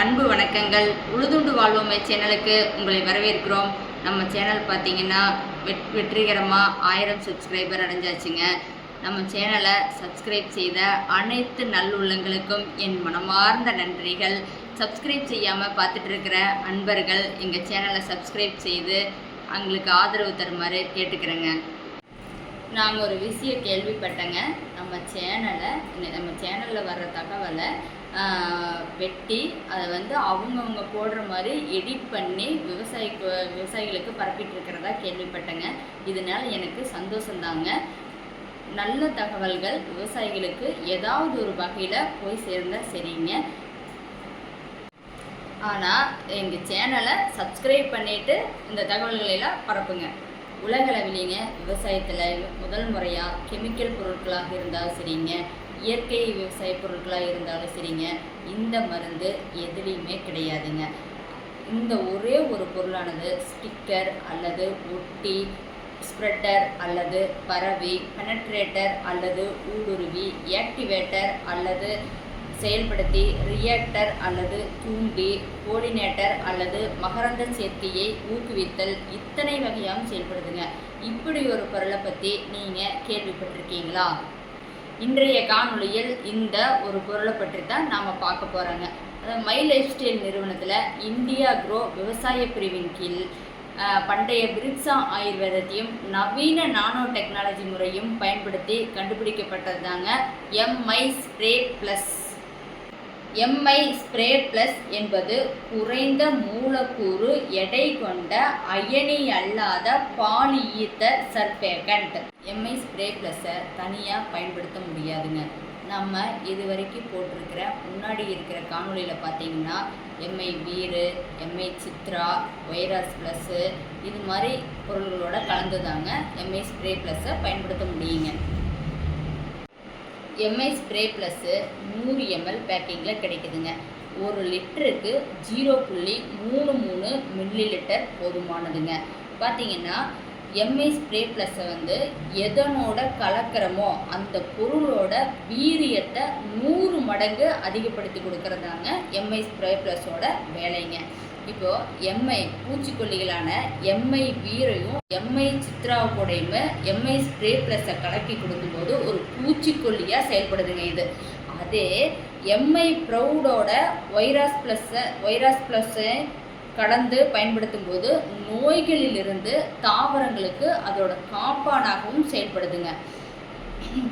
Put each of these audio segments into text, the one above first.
அன்பு வணக்கங்கள். உழுதுண்டு வாழ்வோமே சேனலுக்கு உங்களை வரவேற்கிறோம். நம்ம சேனல் பார்த்தீங்கன்னா வெட் வெற்றிகரமாக ஆயிரம் சப்ஸ்கிரைபர் அடைஞ்சாச்சுங்க. நம்ம சேனலை சப்ஸ்கிரைப் செய்த அனைத்து நல்லுள்ளங்களுக்கும் என் மனமார்ந்த நன்றிகள். சப்ஸ்கிரைப் செய்யாமல் பார்த்துட்டு இருக்கிற அன்பர்கள் எங்கள் சேனலை சப்ஸ்கிரைப் செய்து அவங்களுக்கு ஆதரவு தருமாறு கேட்டுக்கிறேங்க. நாங்கள் ஒரு விஷயம் கேள்விப்பட்டேங்க. நம்ம சேனலை நம்ம சேனலில் வர்ற தகவலை வெட்டி அதை வந்து அவங்கவுங்க போடுற மாதிரி எடிட் பண்ணி விவசாயிக்கு விவசாயிகளுக்கு பரப்பிட்டு இருக்கிறதா கேள்விப்பட்டேங்க. இதனால் எனக்கு சந்தோஷந்தாங்க. நல்ல தகவல்கள் விவசாயிகளுக்கு ஏதாவது ஒரு வகையில் போய் சேர்ந்தால் சரிங்க. ஆனால் எங்கள் சேனலை சப்ஸ்கிரைப் பண்ணிவிட்டு இந்த தகவல்களை எல்லாம் பரப்புங்க. உலகளவிலேங்க விவசாயத்தில் முதல் முறையாக கெமிக்கல் பொருட்களாக இருந்தால் சரிங்க. இயற்கை விவசாய பொருட்களாக இருந்தாலும் சரிங்க. இந்த மருந்து எதுலேயுமே கிடையாதுங்க. இந்த ஒரே ஒரு பொருளானது ஸ்டிக்கர் அல்லது ஒட்டி ஸ்ப்ரெட்டர் அல்லது பரவி பெனட்ரேட்டர் அல்லது ஊடுருவி ஆக்டிவேட்டர் அல்லது செயல்படுத்தி ரியாக்டர் அல்லது தூண்டி கோஆர்டினேட்டர் அல்லது மகரந்த சேர்க்கையை ஊக்குவித்தல் இத்தனை வகையாகவும் செயல்படுதுங்க. இப்படி ஒரு பொருளை பற்றி நீங்கள் கேள்விப்பட்டிருக்கீங்களா? இன்றைய காணொளியில் இந்த ஒரு பொருளை பற்றி தான் நாம் பார்க்க போகிறோங்க அதாவது மை லைஃப் ஸ்டைல் நிறுவனத்தில் இந்தியா குரோ விவசாய பிரிவின் கீழ் பண்டைய பிரிக்ஸா ஆயுர்வேதத்தையும் நவீன நானோ டெக்னாலஜி முறையும் பயன்படுத்தி கண்டுபிடிக்கப்பட்டது தாங்க MI spray plus MI spray plus என்பது குறைந்த மூலக்கூறு எடை கொண்ட அயனி அல்லாத பாலியீத்த சர்பேகண்ட். எம்ஐ ஸ்ப்ரே ப்ளஸ்ஸை தனியாக பயன்படுத்த முடியாதுங்க. நம்ம இது வரைக்கும் போட்டிருக்கிற முன்னாடி இருக்கிற காணொளியில் பார்த்தீங்கன்னா எம்ஐ வீரு எம்ஐ சித்ரா வைரஸ் ப்ளஸ்ஸு இது மாதிரி பொருள்களோட கலந்து தாங்க எம்ஐ ஸ்ப்ரே ப்ளஸ்ஸை பயன்படுத்த முடியுங்க. எம்ஐ ஸ்ப்ரே ப்ளஸ்ஸு நூறு எம்எல் பேக்கிங்கில் கிடைக்குதுங்க. ஒரு லிட்டருக்கு ஜீரோ புள்ளி மூணு மூணு மில்லி லிட்டர் போதுமானதுங்க பார்த்தீங்கன்னா எம்ஐ ஸ்ப்ரே ப்ளஸ்ஸை வந்து எதனோட கலக்கிறமோ அந்த பொருளோட வீரியத்தை நூறு மடங்கு அதிகப்படுத்தி கொடுக்கறதாங்க எம்ஐ ஸ்ப்ரே ப்ளஸோட வேலைங்க. இப்போ எம்ஐ பூச்சிக்கொல்லிகளான எம்ஐ வீரையும் எம்ஐ சித்ராவுக்கூடையுமே எம்ஐ ஸ்ப்ரே ப்ளஸை கலக்கி கொடுக்கும்போது ஒரு பூச்சிக்கொல்லியாக செயல்படுதுங்க இது. அதே எம்ஐ ப்ரௌடோட வைரஸ் ப்ளஸ்ஸை வைரஸ் ப்ளஸ்ஸை கடந்து பயன்படுத்தும் போது நோய்களிலிருந்து தாவரங்களுக்கு அதோட காப்பானாகவும் செயல்படுதுங்க.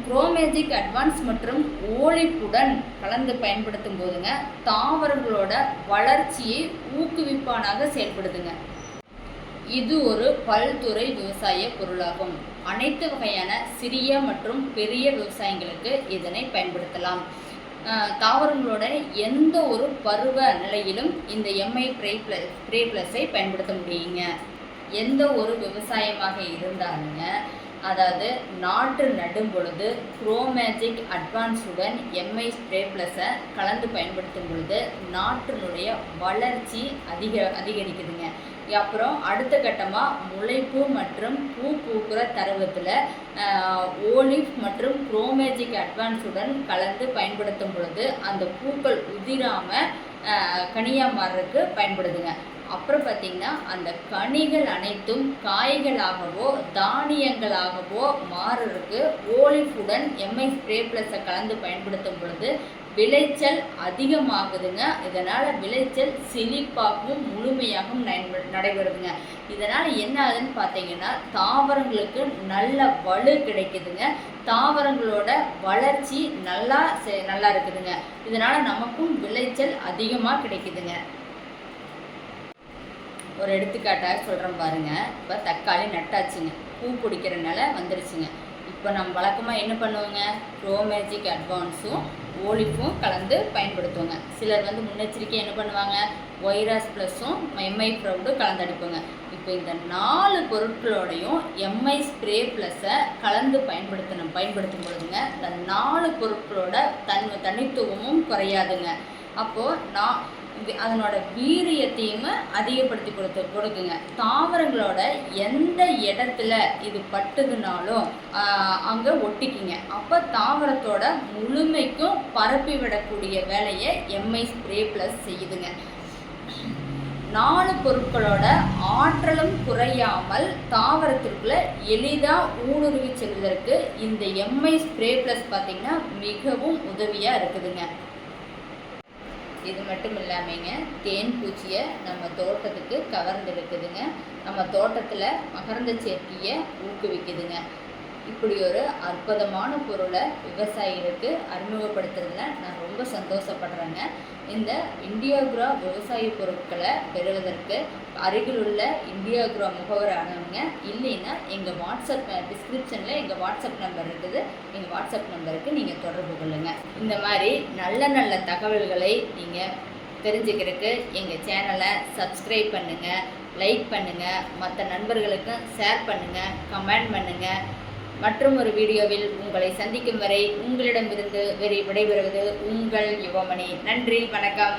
குரோமேஜிக் அட்வான்ஸ் மற்றும் ஓலிப்புடன் கலந்து பயன்படுத்தும் போதுங்க தாவரங்களோட வளர்ச்சியை ஊக்குவிப்பானாக செயல்படுதுங்க. இது ஒரு பல்துறை விவசாய பொருளாகும். அனைத்து வகையான சிறிய மற்றும் பெரிய விவசாயங்களுக்கு இதனை பயன்படுத்தலாம். தாவரங்களோட எந்த ஒரு பருவ நிலையிலும் இந்த எம்ஐ ப்ரே ப்ளஸ் ப்ரே ப்ளஸை பயன்படுத்த முடியுங்க. எந்த ஒரு விவசாயமாக இருந்தாலுங்க அதாவது நாற்று நடும் பொழுது குரோமேஜிக் அட்வான்ஸுடன் எம்ஐ ஸ்ப்ரே ப்ளஸை கலந்து பயன்படுத்தும் பொழுது நாற்றினுடைய வளர்ச்சி அதிக அதிகரிக்குதுங்க. அப்புறம் அடுத்த கட்டமாக முளைப்பு மற்றும் பூ பூக்கிற தருவத்தில் ஓலிஃப் மற்றும் குரோமேஜிக் அட்வான்ஸுடன் கலந்து பயன்படுத்தும் பொழுது அந்த பூக்கள் உதிராமல் கனியாக மாறுறதுக்கு பயன்படுதுங்க. அப்புறம் பார்த்தீங்கன்னா அந்த கனிகள் அனைத்தும் காய்களாகவோ தானியங்களாகவோ மாறுறதுக்கு ஓலிஃபுடன் எம்ஐ ஸ்ப்ரே ப்ளஸை கலந்து பயன்படுத்தும் பொழுது விளைச்சல் அதிகமாகுதுங்க. இதனால் விளைச்சல் செழிப்பாகவும் முழுமையாகவும் நடைபெறுதுங்க. இதனால் என்ன ஆகுதுன்னு பார்த்தீங்கன்னா தாவரங்களுக்கு நல்ல வலு கிடைக்குதுங்க. தாவரங்களோட வளர்ச்சி நல்லா செ- நல்லா இருக்குதுங்க. இதனால் நமக்கும் விளைச்சல் அதிகமாக கிடைக்குதுங்க. ஒரு எடுத்துக்காட்டாக சொல்கிறேன் பாருங்க. இப்போ தக்காளி நட்டாச்சுங்க. பூ பிடிக்கிறனால வந்துருச்சுங்க. இப்போ நம்ம வழக்கமாக என்ன பண்ணுவோங்க? ப்ரோமேஜிக் அட்வான்ஸும் ஓலிஃபும் கலந்து பயன்படுத்துவோங்க. சிலர் வந்து முன்னெச்சரிக்கை என்ன பண்ணுவாங்க? வைரஸ் ப்ளஸ்ஸும் எம்ஐ ப்ரௌடும் கலந்தடிப்புங்க இப்போ இந்த நாலு பொருட்களோடையும் எம்ஐ ஸ்ப்ரே ப்ளஸ்ஸை கலந்து பயன்படுத்தணும் பயன்படுத்தும் பொழுதுங்க இந்த நாலு பொருட்களோட தன் தனித்துவமும் குறையாதுங்க. அப்போது நான் அதனோட வீரியத்தையும் அதிகப்படுத்தி கொடுத்து கொடுக்குங்க. தாவரங்களோட எந்த இடத்துல இது பட்டுதுனாலும் அங்கே ஒட்டிக்குங்க. அப்போ தாவரத்தோட முழுமைக்கும் பரப்பி விடக்கூடிய வேலையை எம்ஐ ஸ்ப்ரே ப்ளஸ் செய்யுதுங்க. நாலு பொருட்களோட ஆற்றலும் குறையாமல் தாவரத்திற்குள்ள எளிதாக ஊடுருவி செல்வதற்கு இந்த எம்ஐ ஸ்ப்ரே ப்ளஸ் பார்த்தீங்கன்னா மிகவும் உதவியாக இருக்குதுங்க. இது மட்டும் இல்லாமங்க தேன் பூச்சியை நம்ம தோட்டத்துக்கு கவர்ந்து இருக்குதுங்க நம்ம தோட்டத்தில் மகரந்த சேர்க்கையை ஊக்குவிக்குதுங்க. இப்படி ஒரு அற்புதமான பொருளை விவசாயிகளுக்கு அறிமுகப்படுத்துறதுல நான் ரொம்ப சந்தோஷப்படுறேங்க. இந்த இந்தியாகுரா விவசாய பொருட்களை பெறுவதற்கு அருகில் உள்ள இந்தியாகுரா முகவரானவங்க இல்லைன்னா எங்கள் வாட்ஸ்அப் டிஸ்கிரிப்ஷனில் எங்கள் வாட்ஸ்அப் நம்பர் இருக்குது. எங்கள் வாட்ஸ்அப் நம்பருக்கு நீங்கள் தொடர்பு கொள்ளுங்கள் இந்த மாதிரி நல்ல நல்ல தகவல்களை நீங்கள் தெரிஞ்சுக்கிறதுக்கு எங்கள் சேனலை சப்ஸ்கிரைப் பண்ணுங்கள் லைக் பண்ணுங்கள் மற்ற நண்பர்களுக்கும் ஷேர் பண்ணுங்கள் கமெண்ட் பண்ணுங்கள் மற்றும் ஒரு வீடியோவில் உங்களை சந்திக்கும் வரை உங்களிடமிருந்து வெறி விடைபெறுவது உங்கள் யுவமணி. நன்றி வணக்கம்.